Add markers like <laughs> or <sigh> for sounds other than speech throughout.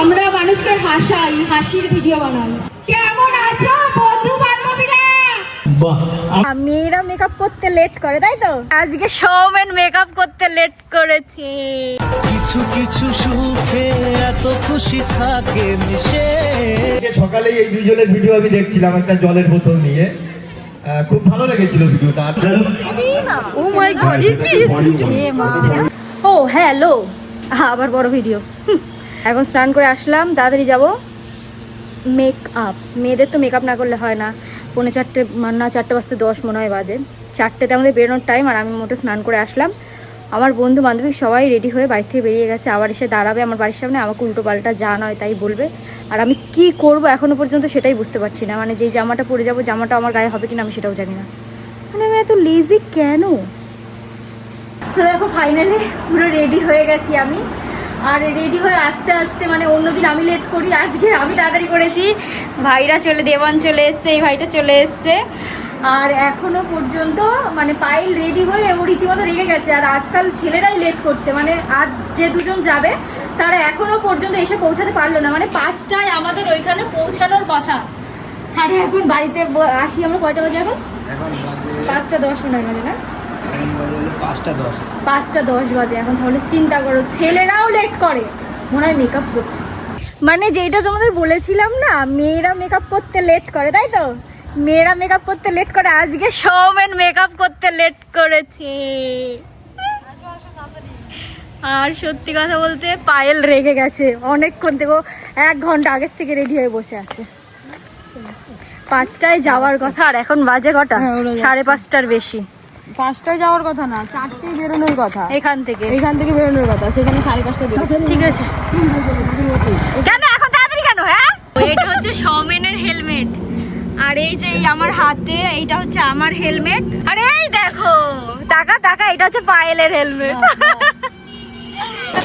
আমরা মানুষকে হাসাই হাসির ভিডিও বানাই। কেমন আছো বন্ধু বান্ধবীরা? বাহ। মেয়েরা মেকআপ করতে লেট করে তাই তো? আজকে সৌমেন মেকআপ করতে লেট করেছে। কিছু কিছু সুখে এত খুশি থাকে মিশে। সকালে এই দুজনের ভিডিও আমি দেখছিলাম একটা জলের বোতল নিয়ে। খুব ভালো লেগেছিল ভিডিওটা। Oh my god oh hello. আবার বড় ভিডিও এখন স্নান করে আসলাম, তাড়াতাড়ি যাব। মেক আপ মেয়েদের তো মেকআপ না করলে হয় না। পৌনে চারটে, না, চারটে বাজতে দশ মনে হয় বাজে। চারটেতে আমাদের বেরোনোর টাইম আর আমি মোটে স্নান করে আসলাম। আমার বন্ধু বান্ধবী সবাই রেডি হয়ে বাড়ি থেকে বেরিয়ে গেছে। আবার এসে দাঁড়াবে আমার বাড়ির সামনে। আমাকে উল্টো পাল্টা যা নয় তাই বলবে। আর আমি কি করব এখনও পর্যন্ত সেটাই বুঝতে পারছি না। মানে যেই জামাটা পরে যাব, জামাটা আমার গায়ে হবে কিনা আমি সেটাও জানি না। মানে আমি এত লেজি কেন? তো দেখো ফাইনালি পুরো রেডি হয়ে গেছি আমি। আর রেডি হয়ে আস্তে আস্তে মানে অন্যদিন আমি লেট করি আজকে আমি তাড়াতাড়ি করেছি। ভাইরা চলে দেওয়ান চলে এসছে এই ভাইটা চলে এসছে। আর এখনও পর্যন্ত মানে পাইল রেডি হয়ে ও রীতিমতো রেগে গেছে। আর আজকাল ছেলেরাই লেট করছে মানে আর যে দুজন যাবে তারা এখনও পর্যন্ত এসে পৌঁছাতে পারল না। মানে পাঁচটায় আমাদের ওইখানে পৌঁছানোর কথা। আরে এখন বাড়িতে আসি আমরা কয়টা বাজে এখন? পাঁচটা দশ মিনিট বাজে না? পাঁচটা দশ। পাঁচটা দশ বাজে এখন তাহলে চিন্তা করো ছেলেরাও লেট করে। মনে হয় মেকআপ করছে। মানে যেটা তোমাদের বলেছিলাম না মেয়েরা মেকআপ করতে লেট করে তাই তো? মেয়েরা মেকআপ করতে লেট করে আজকে সৌমেন মেকআপ করতে লেট করেছে। আর সত্যি কথা বলতে পায়েল রেগে গেছে। অনেকক্ষণ থেকে এক ঘণ্টা আগের থেকে রেডি হয়ে বসে আছে। পাঁচটায় যাওয়ার কথা আর এখন বাজে কটা? সাড়ে পাঁচটার বেশি। পাঁচটায় যাওয়ার কথা না চারটেই বেরোনোর কথা। এখান থেকে। এখান থেকে বেরোনোর কথা সেখানে সাড়ে পাঁচটায় বেরোচ্ছে ঠিক আছে। কেন এখন তাড়াতাড়ি কেন হ্যাঁ? এটা হচ্ছে সৌমেনের হেলমেট। আর এই যে এই আমার হাতে এইটা হচ্ছে আমার হেলমেট। আর এই দেখো টাকা টাকা এটা হচ্ছে পায়েলের হেলমেট।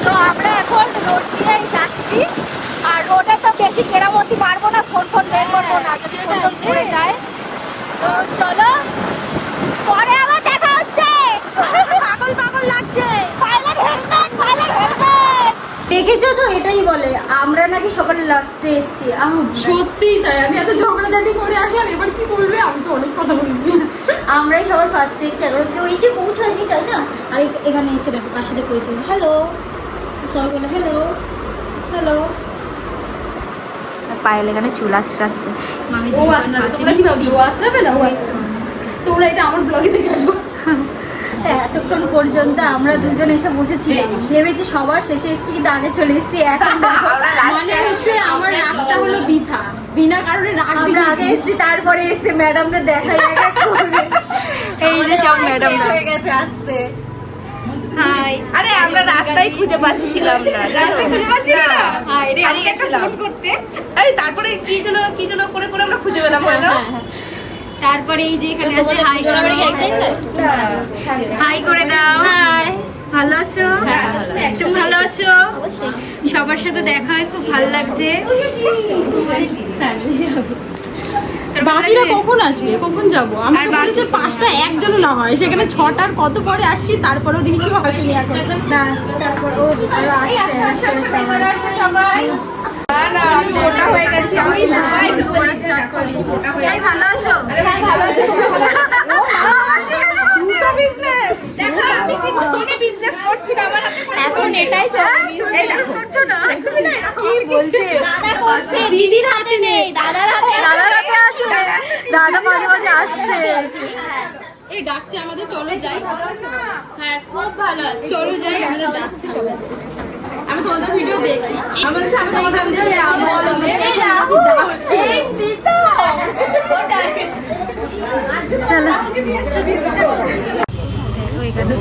তো আমরা এখন রোড দিয়েই যাচ্ছি। আর রোডে তো বেশি কেরামতি পারব না ফোন ফোন বের করব না যদি ফোন পড়ে যায়। তো চলো পরে আবার দেখা হচ্ছে পাগল পাগল লাগছে পাইলট হেলমেট পাইলট হেলমেট দেখেছ তো? এটাই বলে। আমরা নাকি সকালে লাস্টে এসেছি। আহ সত্যিই তাই। আমি এত ঝগড়াঝাটি করে আসলাম এবার কি বলবে? আমি তো অনেক কথা বলেছি। আমরাই সবার ফার্স্টে এসেছি। এখন কেউ এই যে পৌঁছায়নি তাই না? আর এখানে এসে দেখো কার সাথে পরিচয় হ্যালো সবাই বলে হ্যালো হ্যালো পায়েল এখানে চুল আছড়াচ্ছে। ও তোমরা কি ভাবছ? ও আসবে না? ও তোমরা এটা আমার ব্লগে দেখে আসব। এতক্ষণ পর্যন্ত আমরা দুজন এসে বসেছিলাম। ভেবেছি সবার শেষে এসেছি কিন্তু আগে চলে এসেছি। এখন <laughs> মানে হচ্ছে আমার রাগটা হলো বৃথা। বিনা কারণে রাগ আমরা আগে এসেছি তারপরে এসে ম্যাডামদের এক এক <laughs> এই যে সব ম্যাডাম হয়ে গেছে আসতে। আরে আমরা রাস্তায় খুঁজে পাচ্ছিলাম না। হায়। আরে তারপরে কি যেন কি যেন করে করে আমরা খুঁজে পেলাম হ্যাঁ, হ্যাঁ। তারপরে এই যে এখানে আছে হাই করো হাই করে দাও। ভালো আছো? তুমি ভালো আছো। সবার সাথে দেখা হয় খুব ভালো লাগছে। বাকিরা কখন আসবে? কখন যাব? পাঁচটা একজনও না হয়। সেখানে ছটার কত পরে আসছি তারপরেও দেখি কেউ আসেনি এখন। তারপর ও না না আমি মোটা হয়ে গেছি আমি সবাই বলা স্টার্ট করে দিয়েছে এই ভালো আছো? ভালো আছে বিজনেস দেখো আমি কিন্তু কোনো বিজনেস করছি না আমার হাতে এখন এটাই চলে দেখো। করছ না? একদমই না, কি বলছে। দাদা করছে দিদির হাতে নেই দাদার হাতে দাদার হাতে আছে দাদা মাঝে মাঝে আসছে। এই ডাকছে আমাদের চলো যাই। হ্যাঁ খুব ভালো চলো যাই আমাদের ডাকছে সবাই। আমি তোমাদের ভিডিও দেখি। আমার হচ্ছে আমি তোমাদের ভিডিও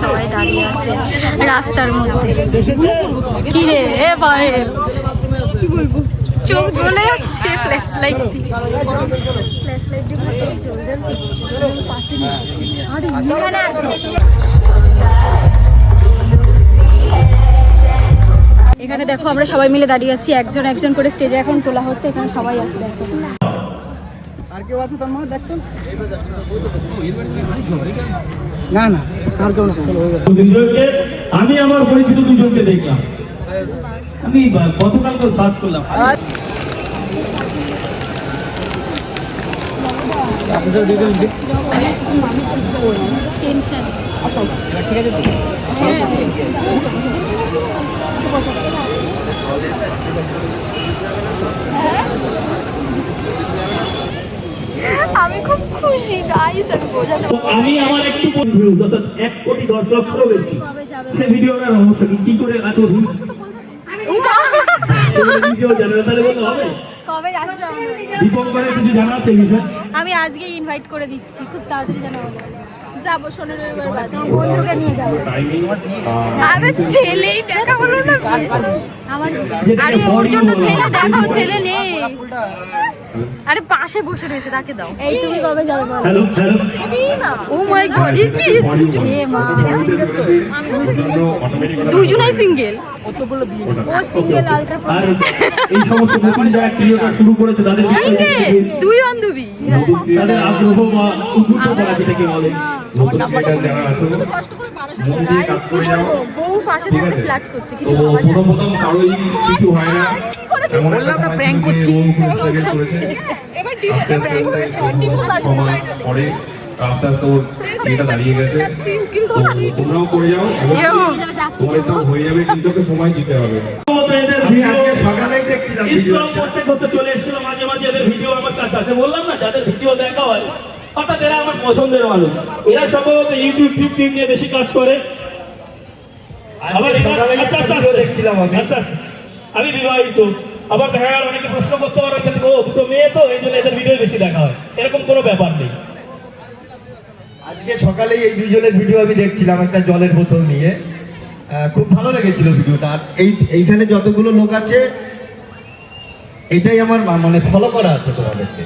সবাই দাঁড়িয়ে আছে রাস্তার মধ্যে। কি রে? এ পায়েল কি বলব চোখ জ্বলে যাচ্ছে। ফ্ল্যাশ লাইট ফ্ল্যাশ লাইট দিয়ে জল আরে এখানে আছে এখানে দেখো আমরা সবাই মিলে দাঁড়িয়ে আছি একজন একজন করে স্টেজে এখন তোলা হচ্ছে এখানে সবাই আছে দেখো। আর কেউ আছে তার না না আর কেউ না। দুজনকে আমি আমার পরিচিত দুজনকে দেখলাম। আমি কতকাল তো সার্চ করলাম। আমি খুব খুশি গাইস আমি বোঝাতে আমি আমার একটু ভিউজ অর্থাৎ এক কোটি দশ লক্ষেরও বেশি সে ভিডিওটার রহস্য কি? কি করে এত ভিউজ নিজেও জানে না তাহলে বলতে হবে? কবে আসবে আমি আজকে ইনভাইট করে দিচ্ছি খুব তাড়াতাড়ি জানা হবে। যাব শনি রবিবার বাদে বন্ধুকে নিয়ে যাব। আরে ছেলেই দেখা হলো না আমার আরে ওর জন্য ছেলে দেখাও ছেলে নেই। আরে পাশে বসে রয়েছে তাকে দাও। এই তুমি কবে যাবে বলো? Hello hello. O my god এ কি? এ মা। দুজনেই সিঙ্গেল ও সিঙ্গেল আলট্রা আর এই সমস্ত নতুন যারা ক্রিয়েটার শুরু করেছে তাদের সিঙ্গেল দুই বান্ধবী। তাদের আগ্রহ বা উদ্বুদ্ধ করা যেটাকে বলে। নতুন ক্রিয়েটার যারা কষ্ট করে কাজ করে যাও। বউ পাশে থাকতে ফ্ল্যাট করছে কিছু ভাবা যায় কিছু হয় না। এমন একটা প্র্যাঙ্ক করছি। <laughs> এবার আস্তে আস্তে ডিভোর্স আসবে সময় আস্তে আস্তে ওর এটা দাঁড়িয়ে গেছে। তোমরাও করে যাও তোমার এটা হয়ে যাবে কিন্তু ওকে সময় দিতে হবে। ভিডিওটা। করতে করতে চলে এসেছিল মাঝে মাঝে এদের ভিডিও আমার কাছে আসে। বললাম না যাদের ভিডিও দেখা হয় অর্থাৎ এরা আমার পছন্দের মানুষ। এরা সম্ভবত ইউটিউব টিউব নিয়ে বেশি কাজ করে। আবার। দেখছিলাম আমি। বিবাহিত। আবার দেখা গেল অনেকে প্রশ্ন করতে পারে কিন্তু ও দুটো মেয়ে তো? এই জন্য এদের ভিডিও বেশি দেখা হয়। এরকম কোনো ব্যাপার নেই। আজকে সকালেই এই দুজনের ভিডিও আমি দেখছিলাম একটা জলের বোতল নিয়ে। খুব ভালো লেগেছিল ভিডিওটা আর এই এইখানে যতগুলো লোক আছে এটাই আমার মানে ফলো করা আছে তোমাদেরকে।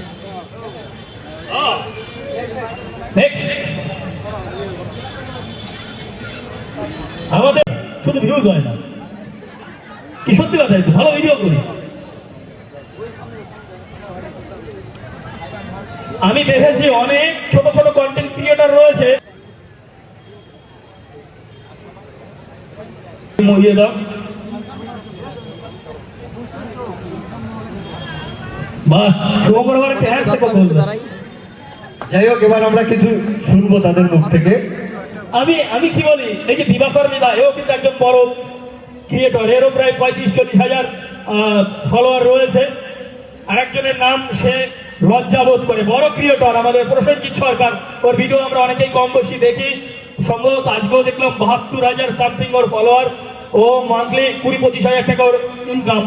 আমাদের শুধু ভিউজ হয় না। কি সত্যি কথা ভালো ভিডিও করি। আমি দেখেছি অনেক ছোট ছোট কন্টেন্ট ক্রিয়েটর রয়েছে। মরিয়ে দাও। বাহ শুভকর একটা হ্যান্ডশেক বলতো যাই হোক, এবার আমরা কিছু শুনব তাদের মুখ থেকে। আমি আমি কি বলি? এই যে দিবাকর মিদা এও কিন্তু একজন বড় ক্রিয়েটর এরও প্রায় পঁয়ত্রিশ, চল্লিশ হাজার ফলোয়ার রয়েছে। আরেকজনের নাম সে লজ্জাবোধ করে, বড় ক্রিয়েটর আমাদের প্রসেনজিৎ সরকার। ওর ভিডিও আমরা অনেকেই কম বেশি দেখি। সম্ভবত আজকেও দেখলাম বাহাত্তর হাজার সামথিং ওর ফলোয়ার ও মান্থলি কুড়ি, পঁচিশ হাজার টাকা ওর ইনকাম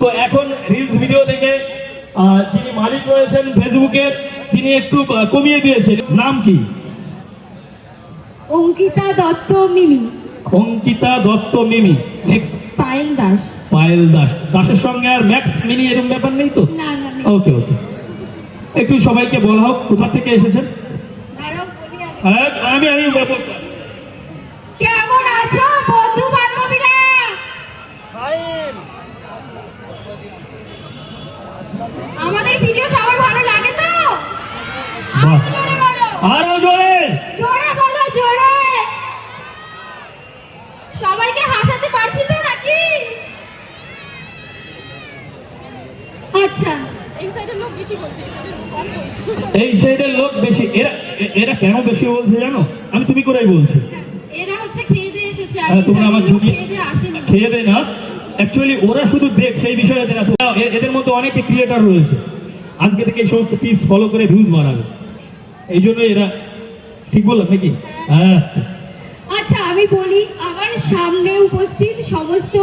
তো এখন রিলস ভিডিও থেকে যিনি মালিক রয়েছেন ফেসবুকের তিনি একটু কমিয়ে দিয়েছেন নাম কি? অঙ্কিতা দত্ত মিমি। অঙ্কিতা দত্ত মিমি। নেক্সট পায়েল দাস। পায়েল দাস। দাসের সঙ্গে আর ম্যাক্স মিনি এরকম ব্যাপার নেই তো? না। ওকে ওকে একটু সবাইকে বলা হোক কোথা থেকে এসেছেন। হ্যাঁ, আমি আমি কেমন আছো বন্ধু বান্ধবীরা আমাদের ভিডিও সবার ভালো লাগে তো বাহ। জোরে বলো আরও জোরে জোরে বলো জোরে সবাইকে হাসাতে পারছি তো নাকি আচ্ছা এই সাইডের লোক বেশি বলছে এই সাইডের লোক কম বলছে এই সাইডের লোক বেশি এরা কেন বেশি বলছে জানো? আমি তুমি করেই বলছি? এরা হচ্ছে খেয়ে দিয়ে এসেছে তোমরা আমার জুনিয়র খেয়ে দিয়ে না। অ্যাকচুয়ালি ওরা শুধু দেখছে এই বিষয়ে এদের মধ্যে অনেকে ক্রিয়েটার রয়েছে। আজকে থেকে এই সমস্ত টিপস ফলো করে ভিউজ বাড়াবে। এই জন্য এরা ঠিক বললাম নাকি? হ্যাঁ। আচ্ছা আমি বলি আমার সামনে উপস্থিত সমস্ত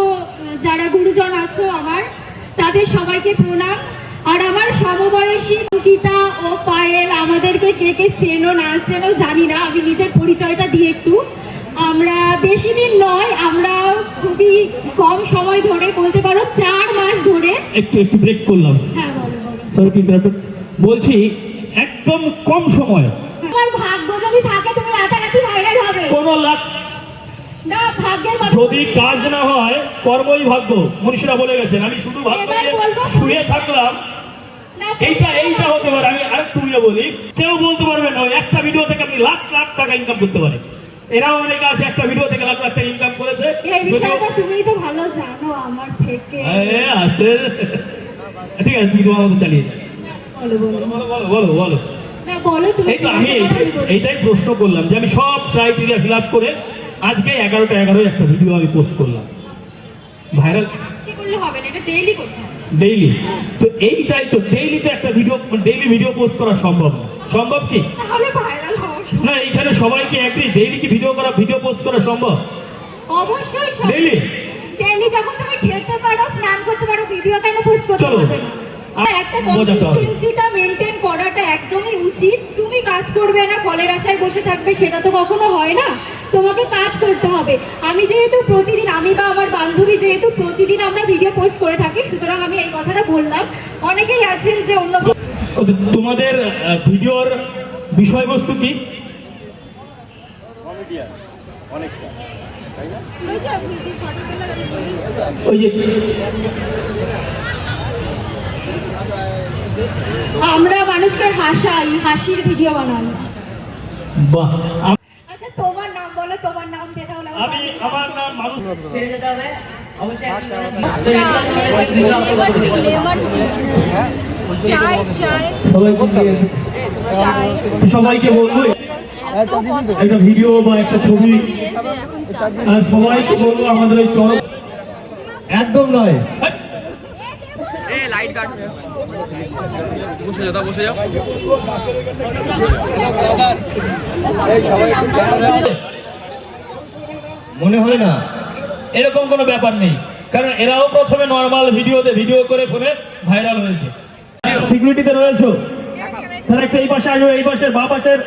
যারা গুরুজন আছো আমার তাদের সবাইকে প্রণাম। আর আমার সমবয়সী অঙ্কিতা ও পায়েল আমাদেরকে কে কে চেনো না চেনো জানি না আমি নিজের পরিচয়টা দিয়ে একটু। আমরা বেশি দিন নয় আমরা খুবই কম সময় ধরে বলতে পারো চার মাস ধরে। একটু একটু ব্রেক করলাম। হ্যাঁ বলো বলো। সরি বলছি একদম কম সময়। তোমার ভাগ্য যদি থাকে তুমি রাতারাতি ভাইরাল হবে। কোনো লাভ না ভাগ্যের যদি কাজ না হয় কর্মই ভাগ্য। মনীষীরা বলে গেছেন আমি শুধু ভাগ্য শুয়ে থাকলাম। এইটা এইটা হতে পারে আমি আরেকটু ইয়ে বলি। কেউ বলতে পারবে না একটা ভিডিও থেকে আপনি লাখ লাখ টাকা ইনকাম করতে পারেন। এরাও অনেকে আছে একটা ভিডিও থেকে লাখ লাখ টাকা ইনকাম করেছে। এই বিষয়টা তুমিই তো ভালো জানো আমার থেকে। আস্তে। ঠিক আছে তুমি তোমার মতো চালিয়ে যাও। বলো বলো। বলো বলো বলো বলো না বলো তুমি এই তো আমি জিজ্ঞাসা করো, আমি এইটাই- প্রশ্ন করলাম যে আমি সব ক্রাইটেরিয়া ফিল আপ করে আজকে এগারোটা এগারোয় একটা ভিডিও আমি পোস্ট করলাম। ভাইরাল কি করলে হবে না? এটা ডেইলি করতে হবে। ডেইলি তো এইটাই তো ডেইলিতে একটা ভিডিও ডেইলি ভিডিও পোস্ট করা সম্ভব সম্ভব কি? তাহলে ভাইরাল হবে না এখানে সবাইকে একই ডেইলি কি ভিডিও করা ভিডিও পোস্ট করা সম্ভব? অবশ্যই সম্ভব। ডেইলি ডেইলি যখন তুমি খেলতে পারো স্নান করতে পারো ভিডিও কেন পোস্ট করতে চলো। একটা। কনসিস্টেন্সিটা মেনটেন করাটা একদমই উচিত। তুমি কাজ করবে না ফলের আশায় বসে থাকবে সেটা তো কখনো হয় না। তোমাকে কাজ করতে হবে। আমি যেহেতু প্রতিদিন আমি বা আমার বান্ধবী যেহেতু প্রতিদিন আমরা ভিডিও পোস্ট করে থাকি সুতরাং আমি এই কথাটা বললাম। অনেকেই আছেন যে অন্য তোমাদের ভিডিওর বিষয়বস্তু কি? ওই যে আমরা মানুষকে হাসাই হাসির ভিডিও বানাই। বাহ আচ্ছা তোমার নাম বলো তোমার নাম দিয়ে তাহলে আমি আমার নাম মানুষ চায় চায়। সবাইকে সবাইকে বলব একটা ভিডিও বা একটা ছবি। সবাইকে বলব আমাদের ওই চরম একদম নয়। মনে হয় না। এরকম কোনো ব্যাপার নেই। কারণ এরাও প্রথমে নর্মাল ভিডিওতে ভিডিও করে ফোনে ভাইরাল হয়েছে। সিকিউরিটিতে রয়েছে? তারা একটা এই পাশে আসবে এই পাশের বা পাশের।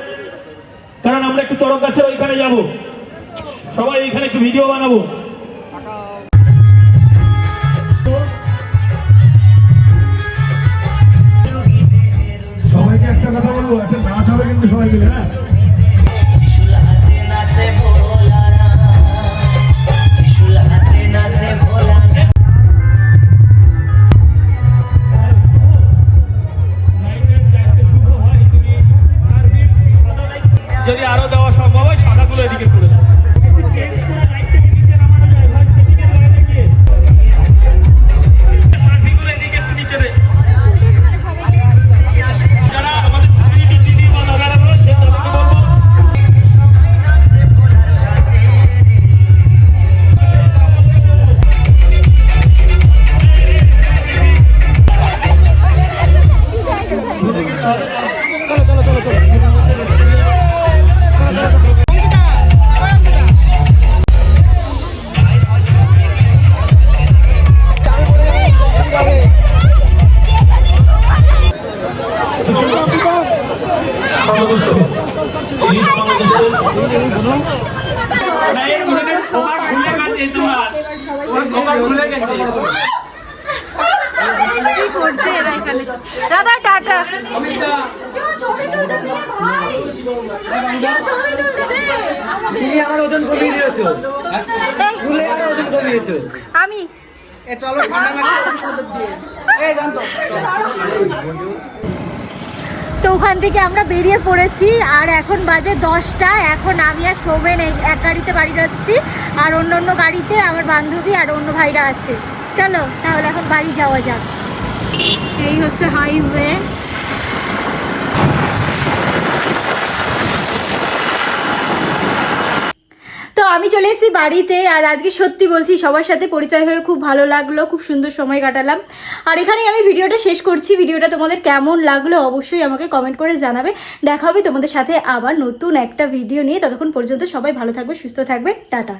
কারণ আমরা একটু চড়ক গাছের ওইখানে যাব। সবাই এইখানে একটু ভিডিও বানাবো। একটা নাচ হবে কিন্তু সবাই মিলে হ্যাঁ? তুমি আমার ওজন কমিয়ে দিয়েছ ভুলে আমার ওজন কমিয়েছো আমি এ চলো ঠান্ডা লাগছে ওদের দিয়ে। এই জানতো তো। ওখান থেকে আমরা বেরিয়ে পড়েছি আর এখন বাজে দশটা এখন আমি আর সৌমেন এক গাড়িতে বাড়ি যাচ্ছি আর অন্য অন্য গাড়িতে আমার বান্ধবী আর অন্য ভাইরা আছে। চলো তাহলে এখন বাড়ি যাওয়া যাক। এই হচ্ছে হাইওয়ে আমি চলে এসেছি বাড়িতে, আর আজকে সত্যি বলছি সবার সাথে পরিচয় হয়ে খুব ভালো লাগল, খুব সুন্দর সময় কাটালাম। আর এখানেই আমি ভিডিওটা শেষ করছি। ভিডিওটা তোমাদের কেমন লাগল অবশ্যই আমাকে কমেন্ট করে জানাবে। দেখা হবে তোমাদের সাথে আবার নতুন একটা ভিডিও নিয়ে। ততক্ষণ পর্যন্ত সবাই ভালো থাকবে, সুস্থ থাকবে। টাটা।